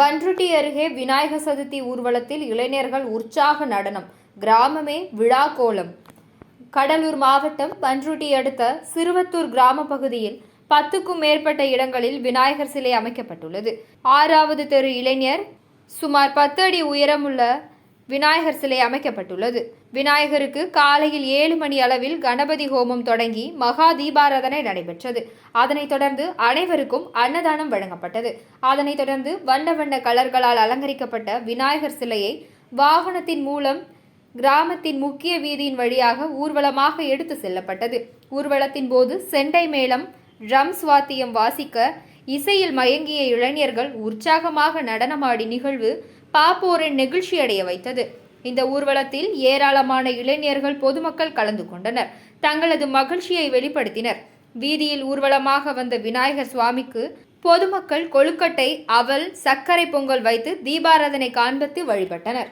அருகே விநாயகர் சதுர்த்தி ஊர்வலத்தில் இளைஞர்கள் உற்சாக நடனம். கிராமமே விழா கோலம். கடலூர் மாவட்டம் பன்ருட்டி அடுத்த சிறுவத்தூர் கிராம பகுதியில் பத்துக்கும் மேற்பட்ட இடங்களில் விநாயகர் சிலை அமைக்கப்பட்டுள்ளது. ஆறாவது தெரு இளைஞர் சுமார் பத்து அடி உயரமுள்ள விநாயகர் சிலை அமைக்கப்பட்டுள்ளது. விநாயகருக்கு காலையில் ஏழு மணி அளவில் கணபதி ஹோமம் தொடங்கி மகா தீபாராதனை நடைபெற்றது. அதனைத் தொடர்ந்து அனைவருக்கும் அன்னதானம் வழங்கப்பட்டது. அதனைத் தொடர்ந்து வண்ண வண்ண கலர்களால் அலங்கரிக்கப்பட்ட விநாயகர் சிலையை வாகனத்தின் மூலம் கிராமத்தின் முக்கிய வீதியின் வழியாக ஊர்வலமாக எடுத்து செல்லப்பட்டது. ஊர்வலத்தின் போது செண்டை மேளம் ட்ரம்ஸ் வாத்தியம் வாசிக்க இசையில் மயங்கிய இளைஞர்கள் உற்சாகமாக நடனமாடி நிகழ்வு பாப்போரை நெகிழ்ச்சியடைய வைத்தது. இந்த ஊர்வலத்தில் ஏராளமான இளைஞர்கள் பொதுமக்கள் கலந்து கொண்டனர். தங்களது மகிழ்ச்சியை வெளிப்படுத்தினர். வீதியில் ஊர்வலமாக வந்த விநாயகர் சுவாமிக்கு பொதுமக்கள் கொழுக்கட்டை அவல் சர்க்கரை பொங்கல் வைத்து தீபாராதனை காண்பித்து வழிபட்டனர்.